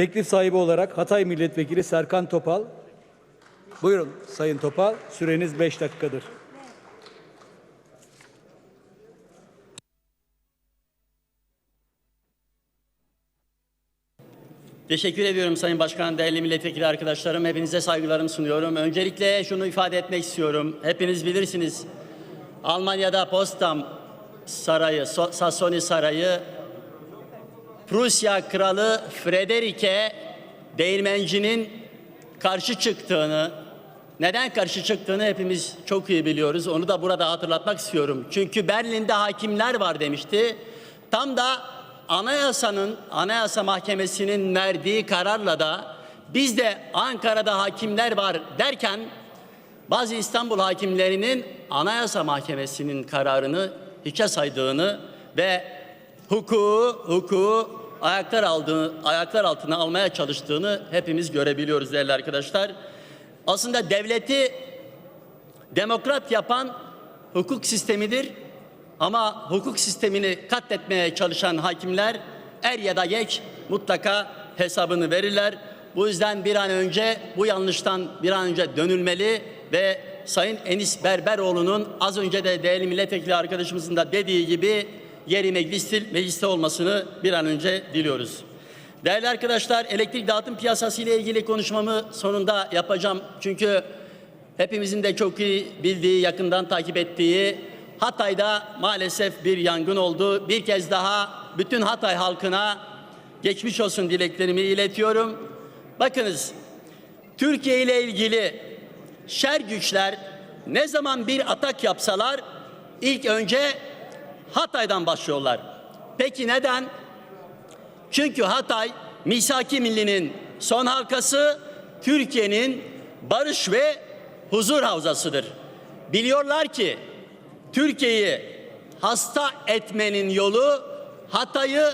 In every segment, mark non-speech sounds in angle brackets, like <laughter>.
Teklif sahibi olarak Hatay Milletvekili Serkan Topal. Buyurun Sayın Topal, süreniz 5 dakikadır. Teşekkür ediyorum Sayın Başkan, değerli milletvekili arkadaşlarım. Hepinize saygılarımı sunuyorum. Öncelikle şunu ifade etmek istiyorum. Hepiniz bilirsiniz. Almanya'da Potsdam Sarayı, So- Sassoni Sarayı, Prusya Kralı Frederik'e değirmencinin karşı çıktığını, neden karşı çıktığını hepimiz çok iyi biliyoruz. Onu da burada hatırlatmak istiyorum. Çünkü Berlin'de hakimler var demişti. Tam da anayasanın, anayasa mahkemesinin verdiği kararla da biz de Ankara'da hakimler var derken bazı İstanbul hakimlerinin Anayasa Mahkemesi'nin kararını hiçe saydığını ve hukuku, hukuku ayaklar aldığı, ayaklar altına almaya çalıştığını hepimiz görebiliyoruz değerli arkadaşlar. Aslında devleti demokrat yapan hukuk sistemidir. Ama hukuk sistemini katletmeye çalışan hakimler er ya da geç mutlaka hesabını verirler. Bu yüzden bir an önce bu yanlıştan bir an önce dönülmeli ve Sayın Enis Berberoğlu'nun az önce de değerli milletvekili arkadaşımızın da dediği gibi yeri mecliste, mecliste olmasını bir an önce diliyoruz. Değerli arkadaşlar elektrik dağıtım piyasası ile ilgili konuşmamı sonunda yapacağım. Çünkü hepimizin de çok iyi bildiği, yakından takip ettiği Hatay'da maalesef bir yangın oldu. Bir kez daha bütün Hatay halkına geçmiş olsun dileklerimi iletiyorum. Bakınız Türkiye ile ilgili şer güçler ne zaman bir atak yapsalar ilk önce Hatay'dan başlıyorlar. Peki neden? Çünkü Hatay Misaki Milli'nin son halkası Türkiye'nin barış ve huzur havzasıdır. Biliyorlar ki Türkiye'yi hasta etmenin yolu Hatay'ı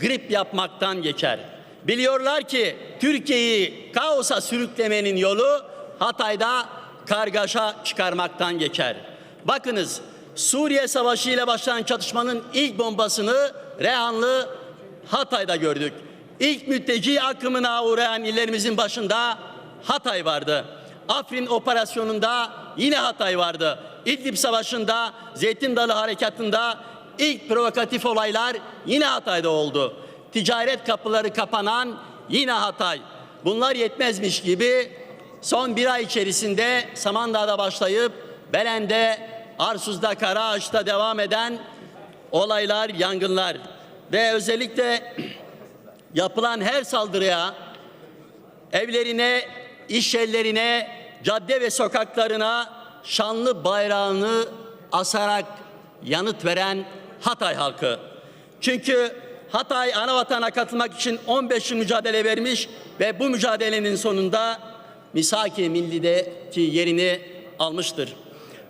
grip yapmaktan geçer. Biliyorlar ki Türkiye'yi kaosa sürüklemenin yolu Hatay'da kargaşa çıkarmaktan geçer. Bakınız Suriye Savaşı ile başlayan çatışmanın ilk bombasını Rehanlı Hatay'da gördük. İlk mülteci akımına uğrayan illerimizin başında Hatay vardı. Afrin operasyonunda yine Hatay vardı. İdlib Savaşı'nda, Zeytin Dalı Harekatı'nda ilk provokatif olaylar yine Hatay'da oldu. Ticaret kapıları kapanan yine Hatay. Bunlar yetmezmiş gibi son bir ay içerisinde Samandağ'da başlayıp Belen'de, Arsuz'da, Karaağaç'ta devam eden olaylar, yangınlar ve özellikle <clears throat> yapılan her saldırıya evlerine, iş yerlerine, cadde ve sokaklarına şanlı bayrağını asarak yanıt veren Hatay halkı. Çünkü Hatay ana vatana katılmak için 15 yıl mücadele vermiş ve bu mücadelenin sonunda Misaki Milli'deki yerini almıştır.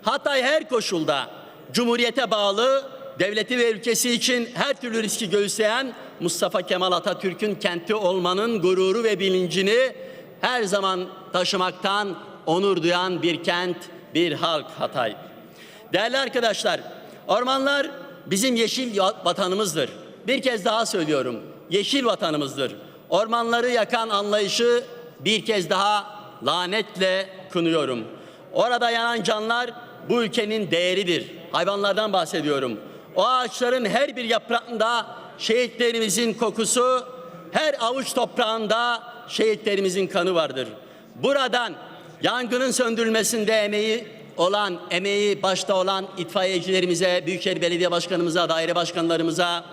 Hatay her koşulda Cumhuriyete bağlı devleti ve ülkesi için her türlü riski göğüsleyen Mustafa Kemal Atatürk'ün kenti olmanın gururu ve bilincini her zaman taşımaktan onur duyan bir kent, bir halk Hatay. Değerli arkadaşlar, ormanlar bizim yeşil vatanımızdır. Bir kez daha söylüyorum, yeşil vatanımızdır. Ormanları yakan anlayışı bir kez daha lanetle kınıyorum. Orada yanan canlar bu ülkenin değeridir. Hayvanlardan bahsediyorum. O ağaçların her bir yaprağında şehitlerimizin kokusu, her avuç toprağında şehitlerimizin kanı vardır. Buradan yangının söndürülmesinde emeği olan, emeği başta olan itfaiyecilerimize, Büyükşehir Belediye Başkanımıza, daire başkanlarımıza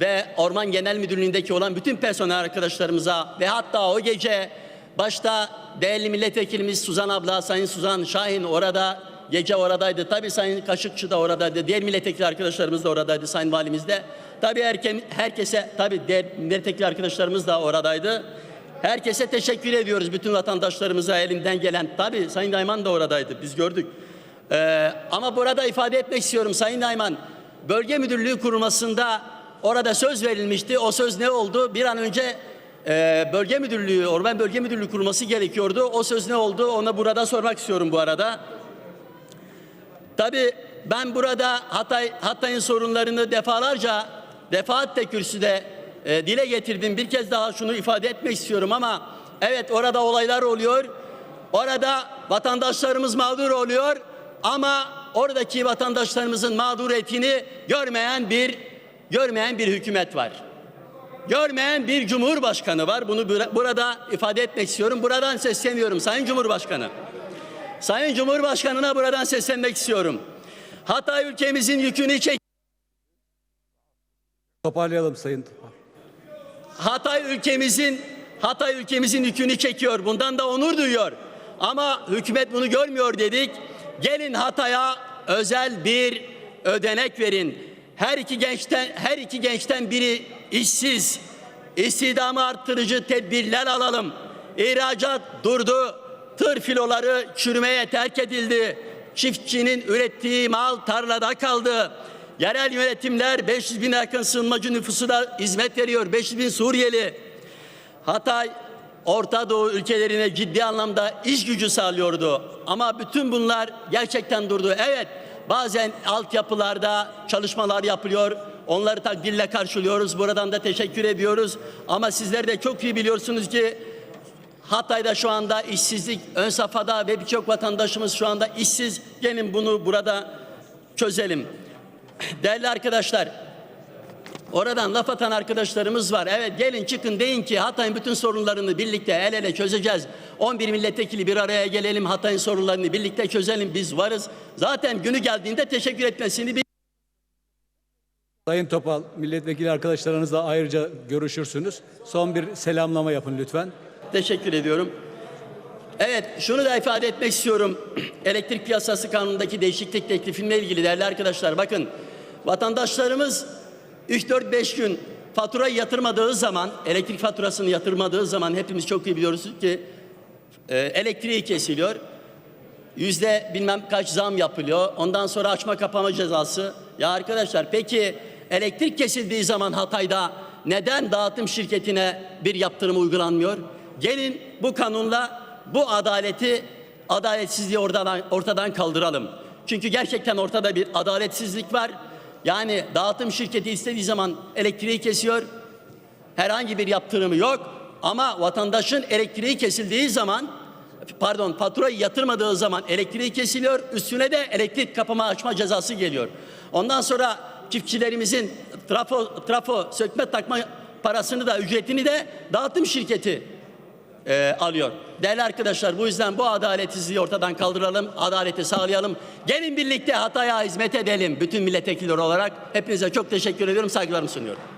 ve Orman Genel Müdürlüğü'ndeki olan bütün personel arkadaşlarımıza ve hatta o gece başta değerli milletvekilimiz Suzan abla, Sayın Suzan Şahin orada gece oradaydı. Tabii Sayın Kaşıkçı da oradaydı. Diğer milletvekili arkadaşlarımız da oradaydı. Sayın Valimiz de. Tabii herke, herkese, tabii diğer milletvekili arkadaşlarımız da oradaydı. Herkese teşekkür ediyoruz. Bütün vatandaşlarımıza elinden gelen. Tabii Sayın Dayman da oradaydı. Biz gördük. Ee, ama burada ifade etmek istiyorum Sayın Dayman. Bölge müdürlüğü kurulmasında orada söz verilmişti. O söz ne oldu? Bir an önce e, bölge müdürlüğü, Orman Bölge Müdürlüğü kurulması gerekiyordu. O söz ne oldu? Ona burada sormak istiyorum bu arada. Tabii ben burada Hatay Hatay'ın sorunlarını defalarca defaatle kürsüde e, dile getirdim. Bir kez daha şunu ifade etmek istiyorum ama evet orada olaylar oluyor. Orada vatandaşlarımız mağdur oluyor ama oradaki vatandaşlarımızın mağduriyetini görmeyen bir görmeyen bir hükümet var. Görmeyen bir cumhurbaşkanı var. Bunu bura- burada ifade etmek istiyorum. Buradan sesleniyorum Sayın Cumhurbaşkanı. Sayın Cumhurbaşkanına buradan seslenmek istiyorum. Hatay ülkemizin yükünü çek Toparlayalım Sayın. Hatay ülkemizin Hatay ülkemizin yükünü çekiyor. Bundan da onur duyuyor. Ama hükümet bunu görmüyor dedik. Gelin Hatay'a özel bir ödenek verin. Her iki gençten her iki gençten biri işsiz. İstihdamı arttırıcı tedbirler alalım. İhracat durdu. Tır filoları çürümeye terk edildi. Çiftçinin ürettiği mal tarlada kaldı. Yerel yönetimler 500 bin yakın sığınmacı nüfusuna hizmet veriyor. 500 bin Suriyeli. Hatay Orta Doğu ülkelerine ciddi anlamda iş gücü sağlıyordu. Ama bütün bunlar gerçekten durdu. Evet bazen altyapılarda çalışmalar yapılıyor. Onları takdirle karşılıyoruz. Buradan da teşekkür ediyoruz. Ama sizler de çok iyi biliyorsunuz ki Hatay'da şu anda işsizlik ön safhada ve birçok vatandaşımız şu anda işsiz. Gelin bunu burada çözelim. Değerli arkadaşlar, oradan laf atan arkadaşlarımız var. Evet gelin çıkın deyin ki Hatay'ın bütün sorunlarını birlikte el ele çözeceğiz. 11 milletvekili bir araya gelelim Hatay'ın sorunlarını birlikte çözelim biz varız. Zaten günü geldiğinde teşekkür etmesini Sayın Topal, milletvekili arkadaşlarınızla ayrıca görüşürsünüz. Son bir selamlama yapın lütfen. Teşekkür ediyorum. Evet, şunu da ifade etmek istiyorum. <clears throat> Elektrik piyasası kanunundaki değişiklik teklifinle ilgili değerli arkadaşlar bakın vatandaşlarımız 3-4-5 gün faturayı yatırmadığı zaman, elektrik faturasını yatırmadığı zaman hepimiz çok iyi biliyoruz ki e, elektriği kesiliyor. Yüzde bilmem kaç zam yapılıyor. Ondan sonra açma kapama cezası. Ya arkadaşlar peki elektrik kesildiği zaman Hatay'da neden dağıtım şirketine bir yaptırım uygulanmıyor? Gelin bu kanunla bu adaleti, adaletsizliği ortadan, ortadan kaldıralım. Çünkü gerçekten ortada bir adaletsizlik var. Yani dağıtım şirketi istediği zaman elektriği kesiyor. Herhangi bir yaptırımı yok. Ama vatandaşın elektriği kesildiği zaman pardon faturayı yatırmadığı zaman elektriği kesiliyor. Üstüne de elektrik kapama açma cezası geliyor. Ondan sonra çiftçilerimizin trafo, trafo sökme takma parasını da ücretini de dağıtım şirketi e, alıyor. Değerli arkadaşlar bu yüzden bu adaletsizliği ortadan kaldıralım, adaleti sağlayalım. Gelin birlikte Hatay'a hizmet edelim bütün milletvekilleri olarak. Hepinize çok teşekkür ediyorum, saygılarımı sunuyorum.